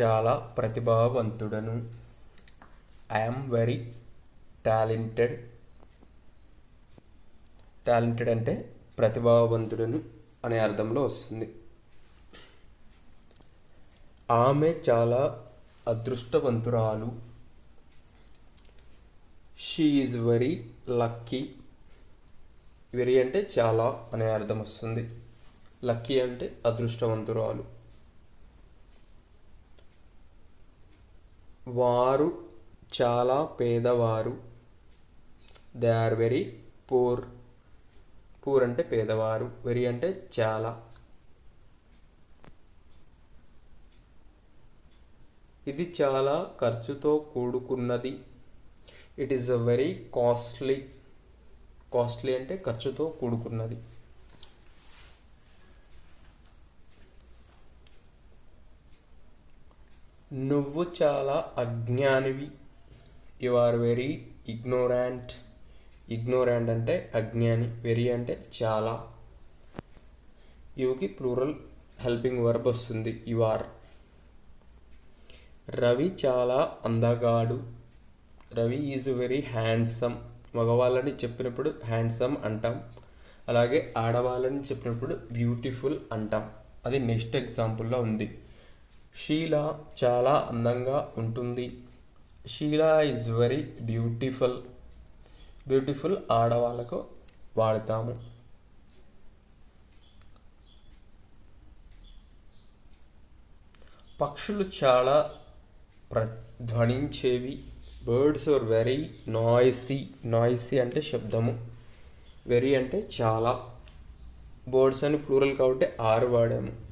చాలా ప్రతిభావంతుడను. I'm very talented talented అంటే ప్రతిభావంతుడను అనే అర్థంలో వస్తుంది. ఆమె చాలా అదృష్టవంతురాలు. She is very lucky very అంటే చాలా అనే అర్థం వస్తుంది. లక్కీ అంటే అదృష్టవంతురాలు. వారు చాలా పేదవారు. They are very poor poor అంటే పేదవారు. వెరీ అంటే చాలా. ఇది చాలా ఖర్చుతో కూడుకున్నది. It is a very costly costly అంటే ఖర్చుతో కూడుకున్నది. నువ్వు చాలా అజ్ఞానివి. You are very ignorant ignorant అంటే అజ్ఞాని. వెరీ అంటే చాలా. యుకి ప్లూరల్ హెల్పింగ్ వర్బ్ వస్తుంది. యు ఆర్ రవి చాలా అందగాడు. రవి ఈజ్ వెరీ హ్యాండ్సమ్ మగవాళ్ళని చెప్పినప్పుడు హ్యాండ్సమ్ అంటాం. అలాగే ఆడవాళ్ళని చెప్పినప్పుడు బ్యూటిఫుల్ అంటాం. అది నెక్స్ట్ ఎగ్జాంపుల్లో ఉంది. షీలా చాలా అందంగా ఉంటుంది. Sheela is very beautiful beautiful ఆడవాళ్ళకు వాడతాము. పక్షులు చాలా ప్రధ్వనించేవి birds are very noisy noisy అంటే శబ్దము. వెరీ అంటే చాలా. బర్డ్స్ అని ప్లూరల్ కాబట్టి ఆరు వాడాము.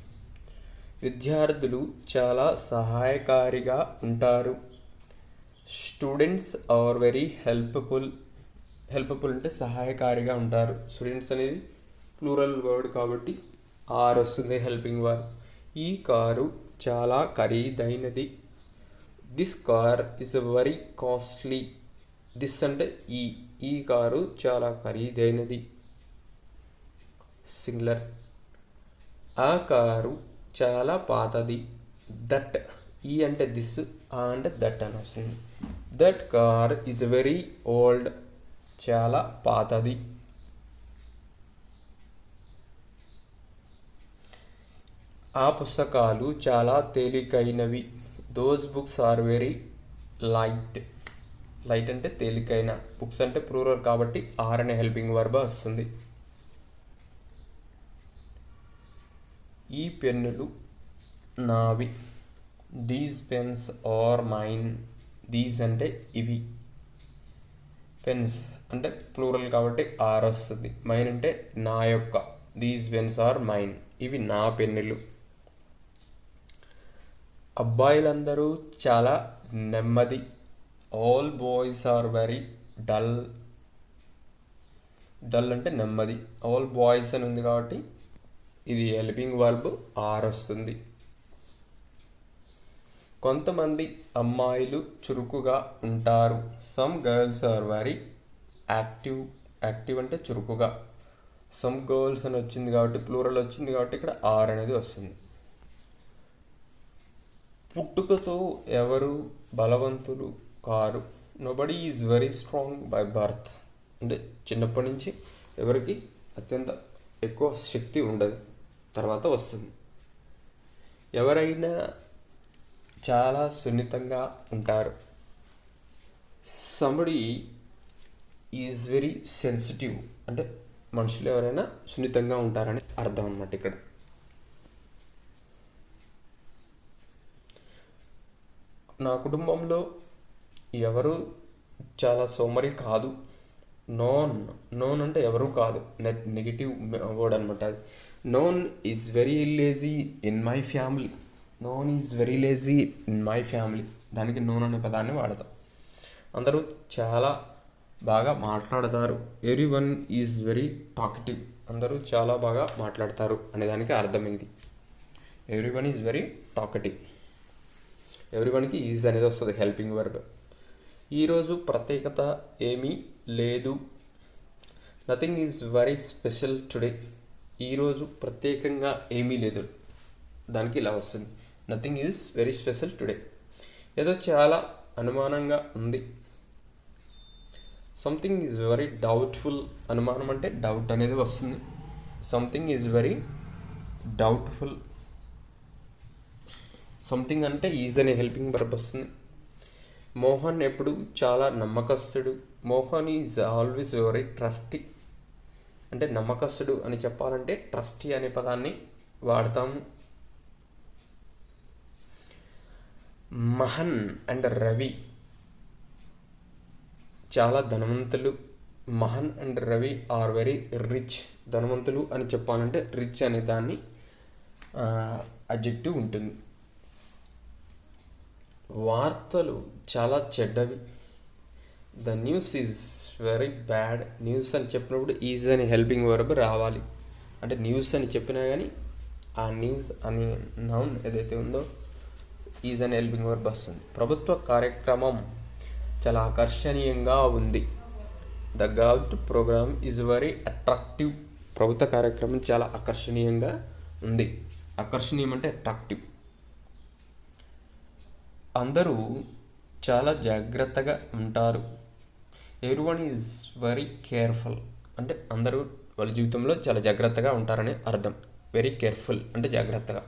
విద్యార్థులు చాలా సహాయకారిగా ఉంటారు. Students are very helpful helpful అంటే సహాయకారిగా ఉంటారు. స్టూడెంట్స్ అనేది ప్లూరల్ వర్డ్ కాబట్టి ఆర్ వస్తుంది హెల్పింగ్ వర్ ఈ కారు చాలా ఖరీదైనది. This car is very costly. This అంటే ఈ ఈ కారు చాలా ఖరీదైనది. సింగులర్. ఆ కారు చాలా పాతది. దట్ ఈ అంటే దిస్ ఆ అంటే దట్ అని వస్తుంది. That car is very old చాలా పాతది. ఆ పుస్తకాలు చాలా తేలికైనవి. Those books are very light light అంటే తేలికైన. బుక్స్ అంటే ప్రూరర్ కాబట్టి ఆర్ అనే హెల్పింగ్ వర్బ్ వస్తుంది. ఈ పెన్నులు నావి. These pens are mine these అంటే ఇవి. పెన్స్ అంటే ప్లూరల్ కాబట్టి ఆర్ వస్తుంది. మైన్ అంటే నా యొక్క. దీస్ పెన్స్ ఆర్ మైన్ ఇవి నా పెన్నులు. అబ్బాయిలందరూ చాలా నెమ్మది. All boys are very dull dull అంటే నెమ్మది. ఆల్ బాయ్స్ అని ఉంది కాబట్టి ఇది హెల్పింగ్ వర్బ్ ఆర్ వస్తుంది. కొంతమంది అమ్మాయిలు చురుకుగా ఉంటారు. Some girls are very active active అంటే చురుకుగా. సమ్ గర్ల్స్ అని వచ్చింది కాబట్టి ప్లూరల్ వచ్చింది కాబట్టి ఇక్కడ ఆర్ అనేది వస్తుంది. పుట్టుకతో ఎవరు బలవంతులు car. Nobody is very strong by birth అంటే చిన్నప్పటి నుంచి ఎవరికి అత్యంత ఎక్కువ శక్తి ఉండదు. తర్వాత వస్తుంది. ఎవరైనా చాలా సున్నితంగా ఉంటారు. సంబడి ఈజ్ వెరీ సెన్సిటివ్ అంటే మనుషులు ఎవరైనా సున్నితంగా ఉంటారని అర్థం అన్నమాట ఇక్కడ. నా కుటుంబంలో ఎవరు చాలా సోమరి కాదు. నోన్ నోన్ అంటే ఎవరు కాదు. నెట్ నెగిటివ్ వర్డ్ అనమాట అది. None is very lazy in my family none is very lazy in my family దానికి నోన్ అనే పదాన్ని వాడతాం. అందరూ చాలా బాగా మాట్లాడతారు. Everyone is very talkative అందరూ చాలా బాగా మాట్లాడతారు అనే దానికి అర్థం ఇది everyone is very talkative every వన్కి ఈజ్ అనేది వస్తుంది హెల్పింగ్ వర్బ్ ఈరోజు ప్రత్యేకత ఏమీ లేదు. Nothing is very special today ఈరోజు ప్రత్యేకంగా ఏమీ లేదు. దానికి ఇలా వస్తుంది. Nothing is very special today ఏదో చాలా అనుమానంగా ఉంది. సంథింగ్ ఈజ్ వెరీ డౌట్ఫుల్ అనుమానం అంటే డౌట్ అనేది వస్తుంది. Something is very doubtful something అంటే ఈజ్ అనే హెల్పింగ్ వర్బ్ వస్తుంది. మోహన్ ఎప్పుడు చాలా నమ్మకస్తుడు. Mohan is always very trusting అంటే నమ్మకస్తుడు అని చెప్పాలంటే ట్రస్టీ అనే పదాన్ని వాడతాము మహన్ అండ్ రవి. చాలా ధనవంతులు. Mohan and Ravi are very rich. ధనవంతులు అని చెప్పాలంటే రిచ్ అనే దాన్ని అడ్జెక్టివ్ ఉంటుంది. వార్తలు చాలా చెడ్డవి. The news is very bad news అని చెప్పినప్పుడు ఈజ్ అని హెల్పింగ్ వర్బ్ రావాలి. అంటే న్యూస్ అని చెప్పినా కానీ ఆ న్యూస్ అనే నౌన్ ఏదైతే ఉందో ఈజ్ అని హెల్పింగ్ వర్బ్ వస్తుంది. ప్రభుత్వ కార్యక్రమం చాలా ఆకర్షణీయంగా ఉంది. The government programme is very attractive ప్రభుత్వ కార్యక్రమం చాలా ఆకర్షణీయంగా ఉంది. ఆకర్షణీయం అంటే అట్రాక్టివ్ అందరూ చాలా జాగ్రత్తగా ఉంటారు. ఎవ్రీవన్ ఈజ్ వెరీ కేర్ఫుల్ అంటే అందరూ వాళ్ళ జీవితంలో చాలా జాగ్రత్తగా ఉంటారని అర్థం. వెరీ కేర్ఫుల్ అంటే జాగ్రత్తగా.